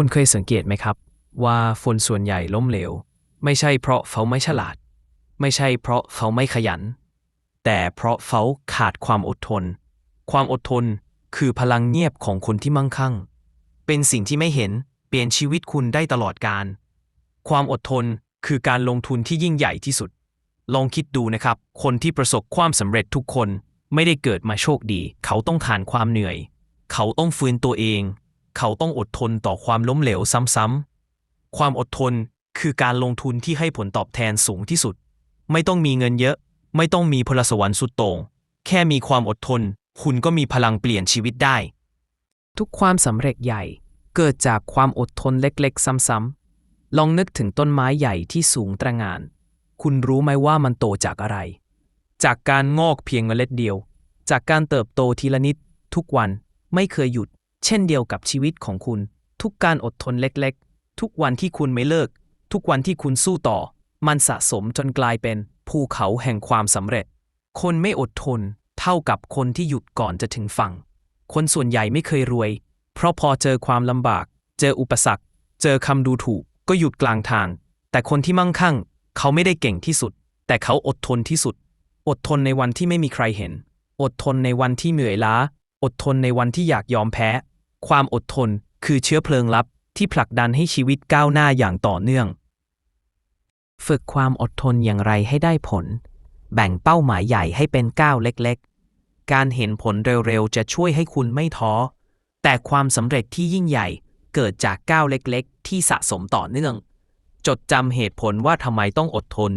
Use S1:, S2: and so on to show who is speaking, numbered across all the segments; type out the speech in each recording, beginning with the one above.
S1: คุณเคยสังเกตไหมครับ ว่าคนส่วนใหญ่ล้มเหลว ไม่ใช่เพราะเขาไม่ฉลาด ไม่ใช่เพราะเขาไม่ขยัน แต่เพราะเขาขาดความอดทน ความอดทนคือพลังเงียบของคนที่มั่งคั่ง เป็นสิ่งที่ไม่เห็นเปลี่ยนชีวิตคุณได้ตลอดการ ความอดทนคือการลงทุนที่ยิ่งใหญ่ที่สุด ลองคิดดูนะครับ คนที่ประสบความสำเร็จทุกคนไม่ได้เกิดมาโชคดี เขาต้องผ่านความเหนื่อย เขาต้องฟื้นตัวเอง เขาต้องอดทนต่อความล้มเหลวซ้ำๆ ความอดทนคือการลงทุนที่ให้ผลตอบแทนสูงที่สุด ไม่ต้องมีเงินเยอะ ไม่ต้องมีพลสวรรค์สุดโต่ง แค่มีความอดทน คุณก็มีพลังเปลี่ยนชีวิตได้ ทุกความสำเร็จใหญ่เกิดจากความอดทนเล็กๆ ซ้ำๆ ลองนึกถึงต้นไม้ใหญ่ที่สูงตระหง่าน คุณรู้ไหมว่ามันโตจากอะไร จากการงอกเพียงเมล็ดเดียว จากการเติบโตทีละนิด ทุกวันไม่เคยหยุด เช่นเดียวกับชีวิตของคุณ ทุกการอดทนเล็กๆ ทุกวันที่คุณไม่เลิก ทุกวันที่คุณสู้ต่อ มันสะสมจนกลายเป็นภูเขาแห่งความสำเร็จ คนไม่อดทนเท่ากับคนที่หยุดก่อนจะถึงฝั่ง คนส่วนใหญ่ไม่เคยรวย เพราะพอเจอความลำบาก เจออุปสรรค เจอคำดูถูก ก็หยุดกลางทาง แต่คนที่มั่งคั่ง เขาไม่ได้เก่งที่สุด แต่เขาอดทนที่สุด อดทนในวันที่ไม่มีใครเห็น อดทนในวันที่เหนื่อยล้า อดทนในวันที่อยากยอมแพ้ ความอดทนคือเชื้อเพลิงลับที่ผลักดันให้ชีวิตก้าวหน้าอย่างต่อเนื่อง ฝึกความอดทนอย่างไรให้ได้ผล แบ่งเป้าหมายใหญ่ให้เป็นก้าวเล็กๆ การเห็นผลเร็วๆ จะช่วยให้คุณไม่ท้อ แต่ความสำเร็จที่ยิ่งใหญ่เกิดจากก้าวเล็กๆ ที่สะสมต่อเนื่อง จดจำเหตุผลว่าทำไมต้องอดทน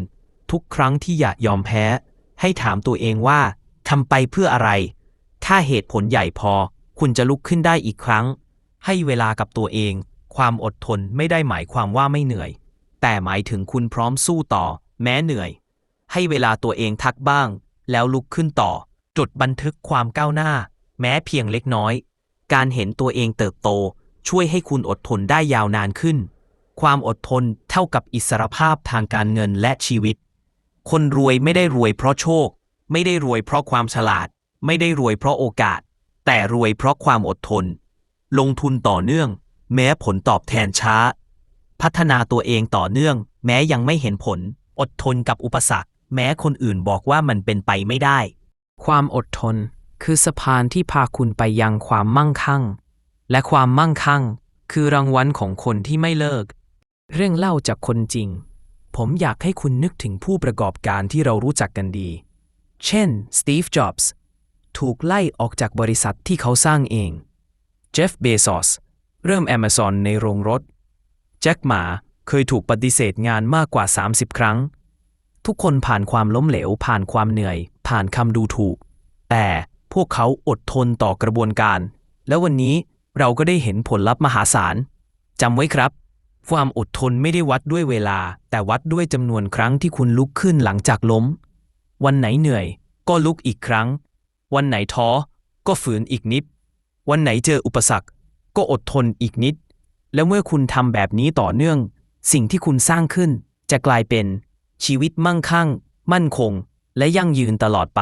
S1: ทุกครั้งที่อยากยอมแพ้ ให้ถามตัวเองว่าทำไปเพื่ออะไร ถ้าเหตุผลใหญ่พอ คุณจะลุกขึ้นได้อีกครั้ง ให้เวลากับตัวเอง ความอดทนไม่ได้หมายความว่าไม่เหนื่อย แต่หมายถึงคุณพร้อมสู้ต่อ แม้เหนื่อย ให้เวลาตัวเองทักบ้าง แล้วลุกขึ้นต่อ จดบันทึกความก้าวหน้า แม้เพียงเล็กน้อย การเห็นตัวเองเติบโต ช่วยให้คุณอดทนได้ยาวนานขึ้น ความอดทนเท่ากับอิสรภาพทางการเงินและชีวิต คนรวยไม่ได้รวยเพราะโชค ไม่ได้รวยเพราะความฉลาด ไม่ได้รวยเพราะโอกาส แต่รวยเพราะความอดทน ลงทุนต่อเนื่อง แม้ผลตอบแทนช้า พัฒนาตัวเองต่อเนื่อง แม้ยังไม่เห็นผล อดทนกับอุปสรรค แม้คนอื่นบอกว่ามันเป็นไปไม่ได้ ความอดทนคือสะพานที่พาคุณไปยังความมั่งคั่ง และความมั่งคั่ง คือรางวัลของคนที่ไม่เลิก เรื่องเล่าจากคนจริง ผมอยากให้คุณนึกถึงผู้ประกอบการที่เรารู้จักกันดี เช่นสตีฟ จ็อบส์ ถูกไล่ออกจากบริษัทที่เขาสร้างเอง เจฟเบซอสเริ่ม Amazon ในโรงรถ แจ็คหมาเคยถูกปฏิเสธงานมากกว่า 30 ครั้ง ทุกคนผ่านความล้มเหลว ผ่านความเหนื่อย ผ่านคำดูถูก แต่พวกเขาอดทนต่อกระบวนการ แล้ววันนี้เราก็ได้เห็นผลลัพธ์มหาศาลจำไว้ครับ ความอดทนไม่ได้วัดด้วยเวลา แต่วัดด้วยจำนวนครั้งที่คุณลุกขึ้นหลังจากล้ม วันไหนเหนื่อย ก็ลุกอีกครั้ง วันไหนท้อ ก็ฝืนอีกนิด วันไหนเจออุปสรรค ก็อดทนอีกนิด แล้วเมื่อคุณทำแบบนี้ต่อเนื่อง สิ่งที่คุณสร้างขึ้น จะกลายเป็นชีวิตมั่งคั่ง มั่นคง และยั่งยืนตลอดไป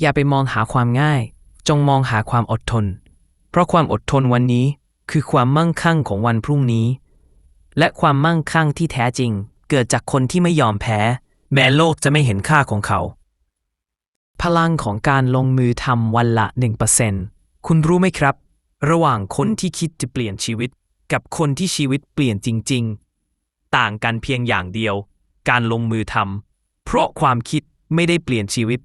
S1: อย่าไปมองหาความง่าย จงมองหาความอดทน เพราะความอดทนวันนี้คือความมั่งคั่งของวันพรุ่งนี้ และความมั่งคั่งที่แท้จริง เกิดจากคนที่ไม่ยอมแพ้ แม้โลกจะไม่เห็นค่าของเขา พลังของการลงมือทำวันละ 1%คุณรู้ไหมครับ ระหว่างคนที่คิดจะเปลี่ยนชีวิต กับคนที่ชีวิตเปลี่ยนจริง ๆ ต่างกันเพียงอย่างเดียว การลงมือทำเพราะความคิดไม่ได้เปลี่ยนชีวิต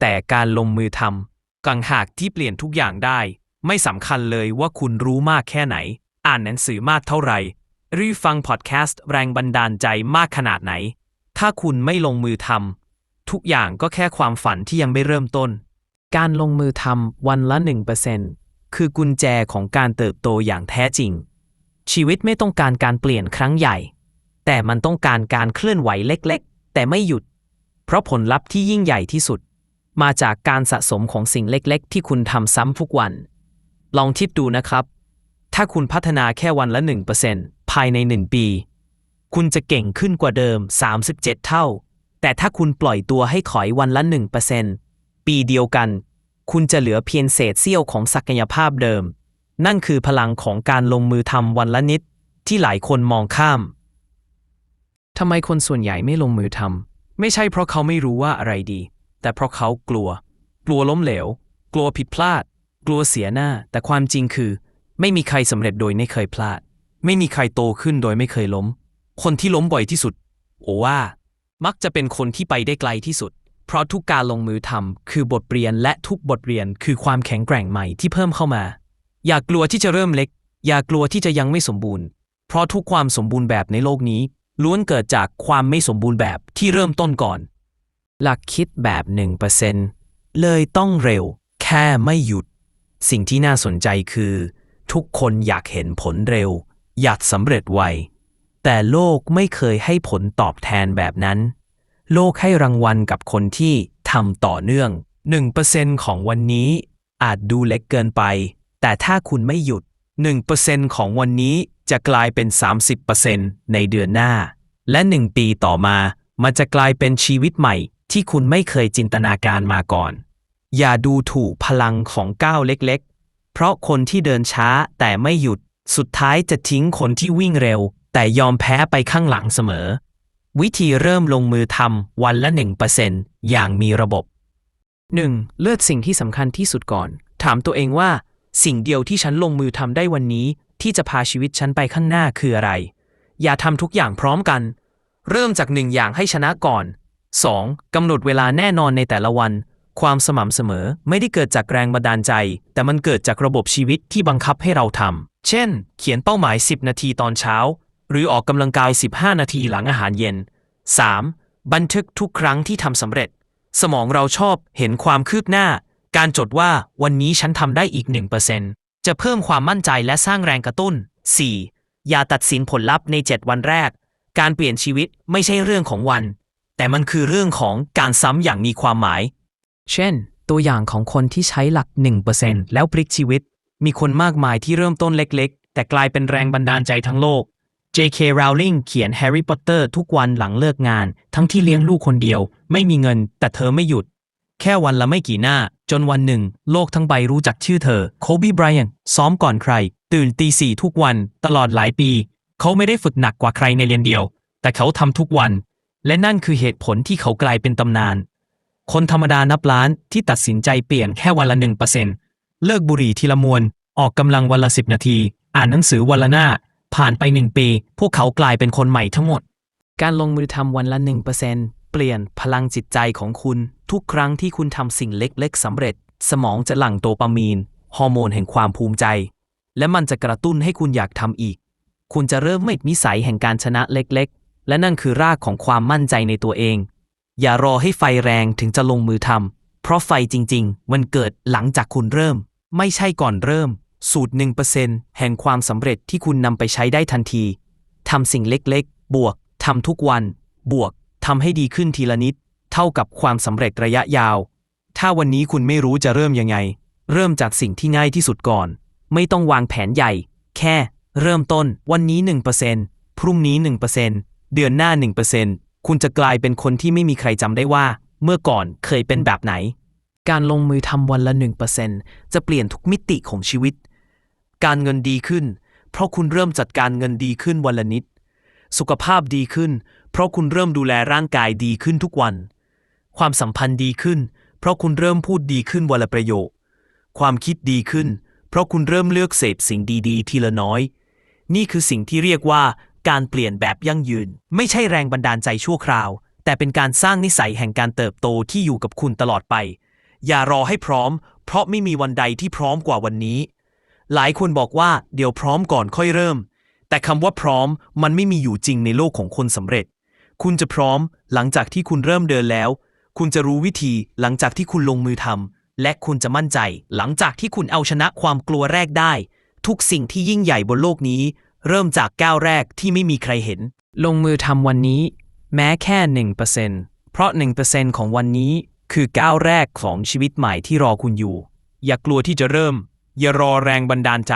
S1: แต่การลงมือทำกังหากที่เปลี่ยนทุกอย่างได้ ไม่สำคัญเลยว่าคุณรู้มากแค่ไหน อ่านหนังสือมากเท่าไหร่หรือฟังพอดแคสต์แรงบันดาลใจมากขนาดไหน ถ้าคุณไม่ลงมือทำ ทุกอย่างก็แค่ความฝันที่ยังไม่เริ่มต้น การลงมือทำวันละ 1%คือกุญแจของการเติบโตอย่างแท้จริง ชีวิตไม่ต้องการการเปลี่ยนครั้งใหญ่ แต่มันต้องการการเคลื่อนไหวเล็กๆ แต่ไม่หยุด เพราะผลลัพธ์ที่ยิ่งใหญ่ที่สุด มาจากการสะสมของสิ่งเล็กๆ ที่คุณทำซ้ำทุกวัน ลองคิดดูนะครับ ถ้าคุณพัฒนาแค่วันละ 1%ภายใน 1 ปี คุณจะเก่งขึ้นกว่าเดิม 37 เท่า แต่ถ้าคุณปล่อยตัวให้ถอยวันละ 1%ปีเดียวกัน คุณจะเหลือเพียงเศษเสี้ยวของศักยภาพเดิม นั่นคือพลังของการลงมือทำวันละนิด ที่หลายคนมองข้ามทำไมคนส่วนใหญ่ไม่ลงมือทำไม่ใช่เพราะเขาไม่รู้ว่าอะไรดี แต่เพราะเขากลัว กลัวล้มเหลว กลัวผิดพลาด กลัวเสียหน้า แต่ความจริงคือ ไม่มีใครสำเร็จโดยไม่เคยพลาด ไม่มีใครโตขึ้นโดยไม่เคยล้ม คนที่ล้มบ่อยที่สุด โอว่า มักจะเป็นคนที่ไปได้ไกลที่สุด เพราะทุกการลงมือทำคือบทเรียนและทุกบทเรียนคือความแข็งแกร่งใหม่ที่เพิ่มเข้ามา อย่ากลัวที่จะเริ่มเล็ก อย่ากลัวที่จะยังไม่สมบูรณ์ เพราะทุกความสมบูรณ์แบบในโลกนี้ ล้วนเกิดจากความไม่สมบูรณ์แบบที่เริ่มต้นก่อน หลักคิดแบบ1%เลยต้องเร็ว แค่ไม่หยุด สิ่งที่น่าสนใจคือ ทุกคนอยากเห็นผลเร็ว อยากสำเร็จไว แต่โลกไม่เคยให้ผลตอบแทนแบบนั้น โลกให้รางวัลกับคนที่ทำต่อเนื่อง 1%ของวันนี้อาจดูเล็กเกินไป แต่ถ้าคุณไม่หยุด 1%ของวันนี้จะกลายเป็น 30%ในเดือนหน้า และ 1 ปีต่อมา มันจะกลายเป็นชีวิตใหม่ ที่คุณไม่เคยจินตนาการมาก่อน อย่าดูถูกพลังของก้าวเล็กๆ เพราะคนที่เดินช้าแต่ไม่หยุด สุดท้ายจะทิ้งคนที่วิ่งเร็ว แต่ยอมแพ้ไปข้างหลังเสมอ วิธีเริ่มลงมือทำวันละ 1%อย่างมีระบบ 1. เลือกสิ่งที่สำคัญที่สุดก่อน ถามตัวเองว่า สิ่งเดียวที่ฉันลงมือทำได้วันนี้ ที่จะพาชีวิตฉันไปข้างหน้าคืออะไร อย่าทำทุกอย่างพร้อมกัน เริ่มจากหนึ่งอย่างให้ชนะก่อน 2. กำหนดเวลาแน่นอนในแต่ละวัน ความสม่ำเสมอไม่ได้เกิดจากแรงบันดาลใจ แต่มันเกิดจากระบบชีวิตที่บังคับให้เราทำเช่น เขียนเป้าหมาย 10 นาทีตอนเช้า หรือออกกำลังกาย 15 นาทีหลังอาหารเย็น 3. บันทึกทุกครั้งที่ทำสำเร็จ สมองเราชอบเห็นความคืบหน้า การจดว่าวันนี้ฉันทำได้อีก 1%จะเพิ่มความมั่นใจและสร้างแรงกระตุ้น 4. อย่าตัดสินผลลัพธ์ใน 7 วันแรก การเปลี่ยนชีวิตไม่ใช่เรื่องของวัน แต่มันคือเรื่องของการซ้ำอย่างมีความหมาย เช่น ตัวอย่างของคนที่ใช้หลัก 1%แล้วพลิกชีวิต มีคนมากมายที่เริ่มต้นเล็ก ๆ แต่กลายเป็นแรงบันดาลใจทั้งโลก J.K. Rowling เขียน Harry Potter ทุกวันหลังเลิกงาน ทั้งที่เลี้ยงลูกคนเดียว ไม่มีเงิน แต่เธอไม่หยุด แค่วันละไม่กี่หน้า จนวันหนึ่ง โลกทั้งใบรู้จักชื่อเธอ โคบีไบรอันซ้อมก่อนใคร ตื่นตีสี่ทุกวัน ตลอดหลายปี เขาไม่ได้ฝึกหนักกว่าใครในเรียนเดียว แต่เขาทำทุกวัน และนั่นคือเหตุผลที่เขากลายเป็นตำนาน คนธรรมดานับล้านที่ตัดสินใจเปลี่ยนแค่วันละหนึ่งเปอร์เซ็นต์เลิกบุหรี่ทีละมวนออกกำลังวันละสิบนาที อ่านหนังสือวันละหน้า ผ่านไปหนึ่งปี พวกเขากลายเป็นคนใหม่ทั้งหมด การลงมือทำวันละหนึ่งเปอร์เซ็นต์เปลี่ยนพลังจิตใจของคุณ ทุกครั้งที่คุณทำสิ่งเล็กๆสำเร็จ สมองจะหลั่งโดปามีน ฮอร์โมนแห่งความภูมิใจ และมันจะกระตุ้นให้คุณอยากทำอีก คุณจะเริ่มไม่นิสัยแห่งการชนะเล็กๆ และนั่นคือรากของความมั่นใจในตัวเอง อย่ารอให้ไฟแรงถึงจะลงมือทำเพราะไฟจริง ๆ มันเกิดหลังจากคุณเริ่ม ไม่ใช่ก่อนเริ่ม สูตร 1%แห่งความสำเร็จที่คุณนำไปใช้ได้ทันที ทำสิ่งเล็กๆ บวก ทำทุกวัน บวก ทำให้ดีขึ้นทีละนิด เท่ากับความสำเร็จระยะยาว ถ้าวันนี้คุณไม่รู้จะเริ่มยังไง เริ่มจากสิ่งที่ง่ายที่สุดก่อน ไม่ต้องวางแผนใหญ่ แค่ เริ่มต้น วันนี้ 1%พรุ่งนี้ 1%เดือนหน้า 1%คุณจะกลายเป็นคนที่ไม่มีใครจำได้ว่า เมื่อก่อนเคยเป็นแบบไหนการลงมือทำวันละ 1%จะเปลี่ยนทุกมิติของชีวิต การเงินดีขึ้น เพราะคุณเริ่มจัดการเงินดีขึ้นวันละนิด สุขภาพดีขึ้น เพราะคุณเริ่มดูแลร่างกายดีขึ้นทุกวัน ความสัมพันธ์ดีขึ้น เพราะคุณเริ่มพูดดีขึ้นวันละประโยค ความคิดดีขึ้น เพราะคุณเริ่มเลือกเสพสิ่งดีๆ ทีละน้อย นี่คือสิ่งที่เรียกว่าการเปลี่ยนแบบยั่งยืน ไม่ใช่แรงบันดาลใจชั่วคราว แต่เป็นการสร้างนิสัยแห่งการเติบโตที่อยู่กับคุณตลอดไป อย่ารอให้พร้อม เพราะไม่มีวันใดที่พร้อมกว่าวันนี้ หลายคนบอกว่าเดี๋ยวพร้อมก่อนค่อยเริ่ม แต่คำว่าพร้อมมันไม่มีอยู่จริงในโลกของคนสำเร็จ คุณจะพร้อมหลังจากที่คุณเริ่มเดินแล้ว คุณจะรู้วิธีหลังจากที่คุณลงมือทำและคุณจะมั่นใจ หลังจากที่คุณเอาชนะความกลัวแรกได้ ทุกสิ่งที่ยิ่งใหญ่บนโลกนี้ เริ่มจากก้าวแรกที่ไม่มีใครเห็น ลงมือทำวันนี้ แม้แค่1%เเพราะ1%ของวันนี้คือก้าวแรกของชีวิตใหม่ที่รอคุณอยู่ อย่ากลัวที่จะเริ่ม อย่ารอแรงบันดาลใจ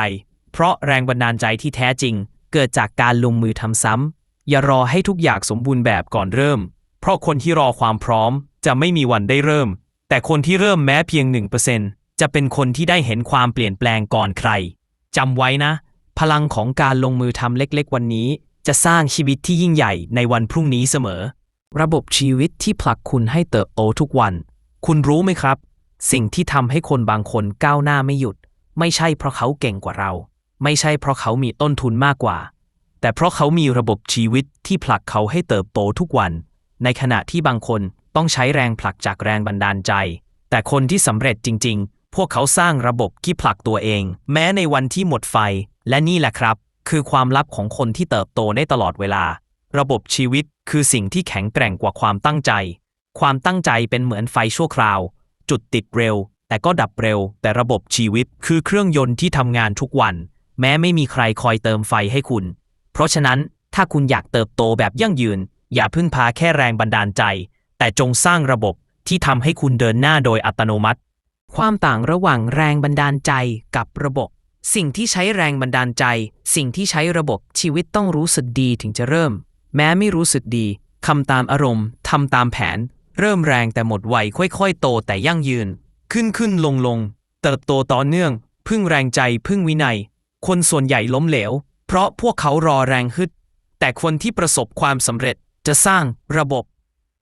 S1: เพราะแรงบันดาลใจที่แท้จริง เกิดจากการลงมือทำซ้ำ อย่ารอให้ทุกอย่างสมบูรณ์แบบก่อนเริ่ม เพราะคนที่รอความพร้อมจะไม่มีวันได้เริ่ม แต่คนที่เริ่มแม้เพียง 1%จะเป็นคนที่ได้เห็นความเปลี่ยนแปลงก่อนใครจำไว้นะ พลังของการลงมือทำเล็กๆ วันนี้ จะสร้างชีวิตที่ยิ่งใหญ่ในวันพรุ่งนี้เสมอ ระบบชีวิตที่ผลักคุณให้เติบโตทุกวัน คุณรู้ไหมครับ สิ่งที่ทำให้คนบางคนก้าวหน้าไม่หยุด ไม่ใช่เพราะเขาเก่งกว่าเรา ไม่ใช่เพราะเขามีต้นทุนมากกว่า แต่เพราะเขามีระบบชีวิตที่ผลักเขาให้เติบโตทุกวัน ในขณะที่บางคนต้องใช้แรงผลักจากแรงบันดาลใจ แต่คนที่สำเร็จจริง ๆ พวกเขาสร้างระบบที่ผลักตัวเอง แม้ในวันที่หมดไฟ และนี่แหละครับ คือความลับของคนที่เติบโตได้ตลอดเวลา ระบบชีวิตคือสิ่งที่แข็งแกร่งกว่าความตั้งใจ ความตั้งใจเป็นเหมือนไฟชั่วคราว จุดติดเร็ว แต่ก็ดับเร็ว แต่ระบบชีวิตคือเครื่องยนต์ที่ทำงานทุกวัน แม้ไม่มีใครคอยเติมไฟให้คุณ เพราะฉะนั้นถ้าคุณอยากเติบโตแบบยั่งยืน อย่าพึ่งพาแค่แรงบันดาลใจ แต่จงสร้างระบบที่ทำให้คุณเดินหน้าโดยอัตโนมัติ ความต่างระหว่างแรงบันดาลใจกับระบบ สิ่งที่ใช้แรงบันดาลใจ สิ่งที่ใช้ระบบชีวิตต้องรู้สึกดีถึงจะเริ่ม แม้ไม่รู้สึกดีคำตามอารมณ์ทำตามแผน เริ่มแรงแต่หมดไวค่อยๆ โตแต่ยั่งยืน ขึ้นขึ้นลงลง เติบโตต่อเนื่อง พึ่งแรงใจพึ่งวินัย คนส่วนใหญ่ล้มเหลว เพราะพวกเขารอแรงฮึด แต่คนที่ประสบความสำเร็จจะสร้างระบบ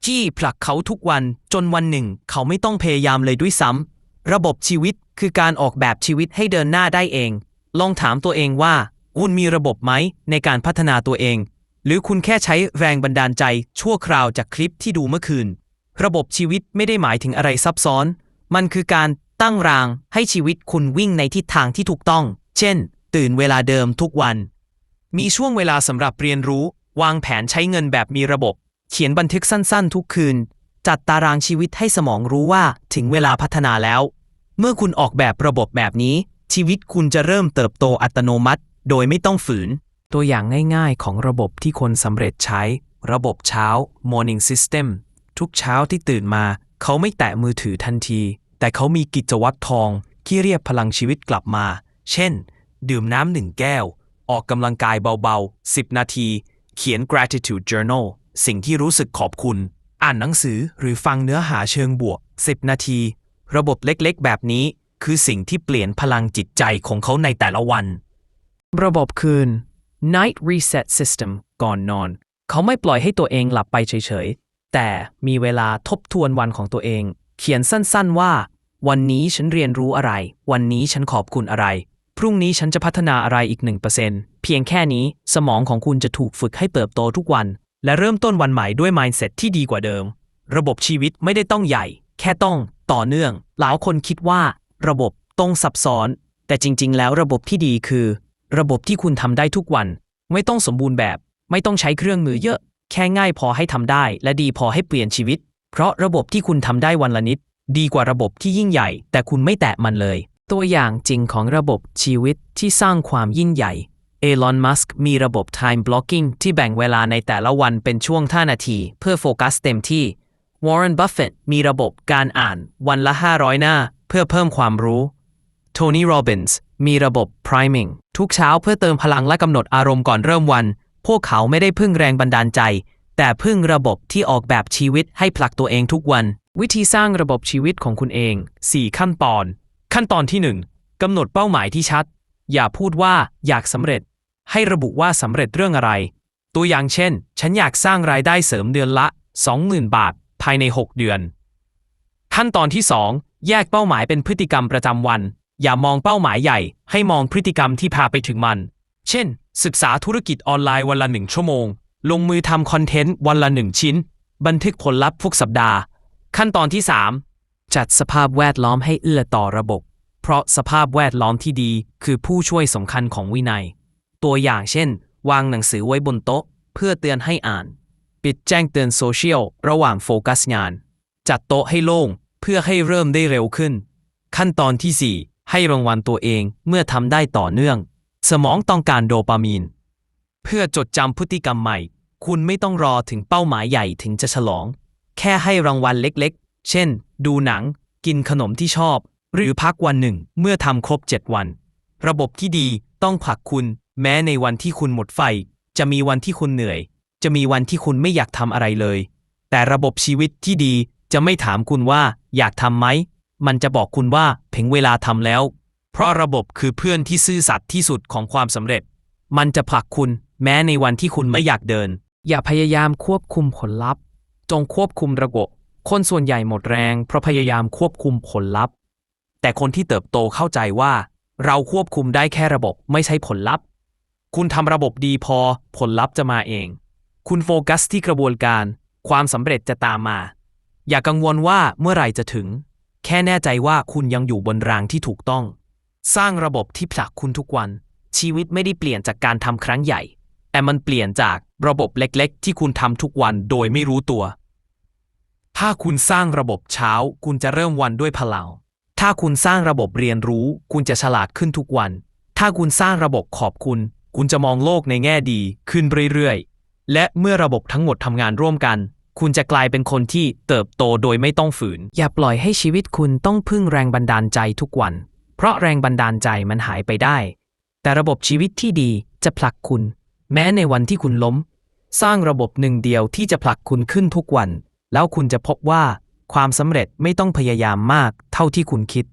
S1: ที่ผลักเขาทุกวันจนวันหนึ่ง เขาไม่ต้องพยายามเลยด้วยซ้ำระบบชีวิตคือการออกแบบชีวิตให้เดินหน้าได้เอง ลองถามตัวเองว่าคุณมีระบบไหมในการพัฒนาตัวเอง หรือคุณแค่ใช้แรงบันดาลใจชั่วคราวจากคลิปที่ดูเมื่อคืน ระบบชีวิตไม่ได้หมายถึงอะไรซับซ้อน มันคือการตั้งรางให้ชีวิตคุณวิ่งในทิศทางที่ถูกต้อง เช่น ตื่นเวลาเดิมทุกวัน มีช่วงเวลาสำหรับเรียนรู้ วางแผนใช้เงินแบบมีระบบ เขียนบันทึกสั้นๆ ทุกคืน จัดตารางชีวิตให้สมองรู้ว่าถึงเวลาพัฒนาแล้ว เมื่อคุณออกแบบระบบแบบนี้ ชีวิตคุณจะเริ่มเติบโตอัตโนมัติ โดยไม่ต้องฝืน ตัวอย่างง่ายๆ ของระบบที่คนสำเร็จใช้ ระบบเช้า morning system ทุกเช้าที่ตื่นมา เขาไม่แตะมือถือทันที แต่เขามีกิจวัตรทองที่เรียกพลังชีวิตกลับมา เช่น ดื่มน้ำหนึ่งแก้ว ออกกำลังกายเบาๆ 10 นาที เขียน gratitude journal สิ่งที่รู้สึกขอบคุณ อ่านหนังสือหรือฟังเนื้อหาเชิงบวก 10 นาที ระบบเล็กๆ แบบนี้คือสิ่งที่เปลี่ยนพลังจิตใจของเขาในแต่ละวัน ระบบคืน night reset system ก่อนนอน เขาไม่ปล่อยให้ตัวเองหลับไปเฉยๆ แต่มีเวลาทบทวนวันของตัวเอง เขียนสั้นๆว่า วันนี้ฉันเรียนรู้อะไร วันนี้ฉันขอบคุณอะไร พรุ่งนี้ฉันจะพัฒนาอะไรอีก1%เพียงแค่นี้สมองของคุณจะถูกฝึกให้เติบโตทุกวัน และเริ่มต้นวันใหม่ด้วย mindset ที่ดีกว่าเดิม ระบบชีวิตไม่ได้ต้องใหญ่ แค่ต้องต่อเนื่อง หลายคนคิดว่า ระบบต้องซับซ้อน แต่จริง ๆ แล้วระบบที่ดีคือ ระบบที่คุณทำได้ทุกวัน ไม่ต้องสมบูรณ์แบบ ไม่ต้องใช้เครื่องมือเยอะ แค่ง่ายพอให้ทำได้ และดีพอให้เปลี่ยนชีวิต เพราะระบบที่คุณทำได้วันละนิด ดีกว่าระบบที่ยิ่งใหญ่ แต่คุณไม่แตะมันเลย ตัวอย่างจริงของระบบชีวิตที่สร้างความยิ่งใหญ่เอลอน มัสก์มีระบบ time blocking ที่แบ่งเวลาในแต่ละวันเป็นช่วง 5 นาที เพื่อโฟกัสเต็มที่ วอร์เรน บัฟเฟตมีระบบการอ่านวันละ 500 หน้า เพื่อเพิ่มความรู้โทนี่ โรบินส์มีระบบ priming ทุกเช้าเพื่อเติมพลังและกำหนดอารมณ์ก่อนเริ่มวัน พวกเขาไม่ได้พึ่งแรงบันดาลใจ แต่พึ่งระบบที่ออกแบบชีวิตให้ผลักตัวเองทุกวัน วิธีสร้างระบบชีวิตของคุณเอง 4 ขั้นตอน ขั้นตอนที่ 1กำหนดเป้าหมายที่ชัด อย่าพูดว่าอยากสำเร็จ ให้ระบุว่าสำเร็จเรื่องอะไร ตัวอย่างเช่น ฉันอยากสร้างรายได้เสริมเดือนละ 20,000 บาท ภายใน 6 เดือน ขั้นตอนที่ 2 แยกเป้าหมายเป็นพฤติกรรมประจำวัน อย่ามองเป้าหมายใหญ่ ให้มองพฤติกรรมที่พาไปถึงมัน เช่น ศึกษาธุรกิจออนไลน์วันละหนึ่งชั่วโมง ลงมือทำคอนเทนต์วันละหนึ่งชิ้น บันทึกผลลัพธ์ทุกสัปดาห์ ขั้นตอนที่ 3 จัดสภาพแวดล้อมให้เอื้อต่อระบบ เพราะสภาพแวดล้อมที่ดีคือผู้ช่วยสำคัญของวินัย ตัวอย่างเช่น วางหนังสือไว้บนโต๊ะ เพื่อเตือนให้อ่าน ปิดแจ้งเตือนโซเชียลระหว่างโฟกัสงาน จัดโต๊ะให้โล่ง เพื่อให้เริ่มได้เร็วขึ้น ขั้นตอนที่ 4 ให้รางวัลตัวเองเมื่อทำได้ต่อเนื่อง สมองต้องการโดปามีน เพื่อจดจำพฤติกรรมใหม่ คุณไม่ต้องรอถึงเป้าหมายใหญ่ถึงจะฉลอง แค่ให้รางวัลเล็กๆ เช่น ดูหนัง กินขนมที่ชอบ หรือพักวันหนึ่งเมื่อทำครบ 7 วัน ระบบที่ดีต้องผลักคุณ แม้ในวันที่คุณหมดไฟ จะมีวันที่คุณเหนื่อย จะมีวันที่คุณไม่อยากทำอะไรเลย แต่ระบบชีวิตที่ดีจะไม่ถามคุณว่าอยากทำไหม มันจะบอกคุณว่าถึงเวลาทำแล้ว เพราะระบบคือเพื่อนที่ซื่อสัตย์ที่สุดของความสำเร็จ มันจะผลักคุณแม้ในวันที่คุณไม่อยากเดิน อย่าพยายามควบคุมผลลัพธ์ จงควบคุมระบบ คนส่วนใหญ่หมดแรงเพราะพยายามควบคุมผลลัพธ์ แต่คนที่เติบโตเข้าใจว่า เราควบคุมได้แค่ระบบไม่ใช่ผลลัพธ์ คุณทำระบบดีพอผลลัพธ์จะมาเอง คุณโฟกัสที่กระบวนการ ความสำเร็จจะตามมา อย่ากังวลว่าเมื่อไหร่จะถึง แค่แน่ใจว่าคุณยังอยู่บนรางที่ถูกต้อง สร้างระบบที่ผลักคุณทุกวัน ชีวิตไม่ได้เปลี่ยนจากการทำครั้งใหญ่แต่มันเปลี่ยนจากระบบเล็กๆ ที่คุณทำทุกวันโดยไม่รู้ตัว ถ้าคุณสร้างระบบเช้า คุณจะเริ่มวันด้วยพลังถ้าคุณสร้างระบบเรียนรู้ คุณจะฉลาดขึ้นทุกวัน ถ้าคุณสร้างระบบขอบคุณ คุณจะมองโลกในแง่ดี ขึ้นเรื่อยๆ และเมื่อระบบทั้งหมดทำงานร่วมกัน คุณจะกลายเป็นคนที่เติบโตโดยไม่ต้องฝืน อย่าปล่อยให้ชีวิตคุณต้องพึ่งแรงบันดาลใจทุกวัน เพราะแรงบันดาลใจมันหายไปได้ แต่ระบบชีวิตที่ดีจะผลักคุณ แม้ในวันที่คุณล้ม สร้างระบบหนึ่งเดียวที่จะผลักคุณขึ้นทุกวัน แล้วคุณจะพบว่าความสำเร็จไม่ต้องพยายามมากเท่าที่คุณคิด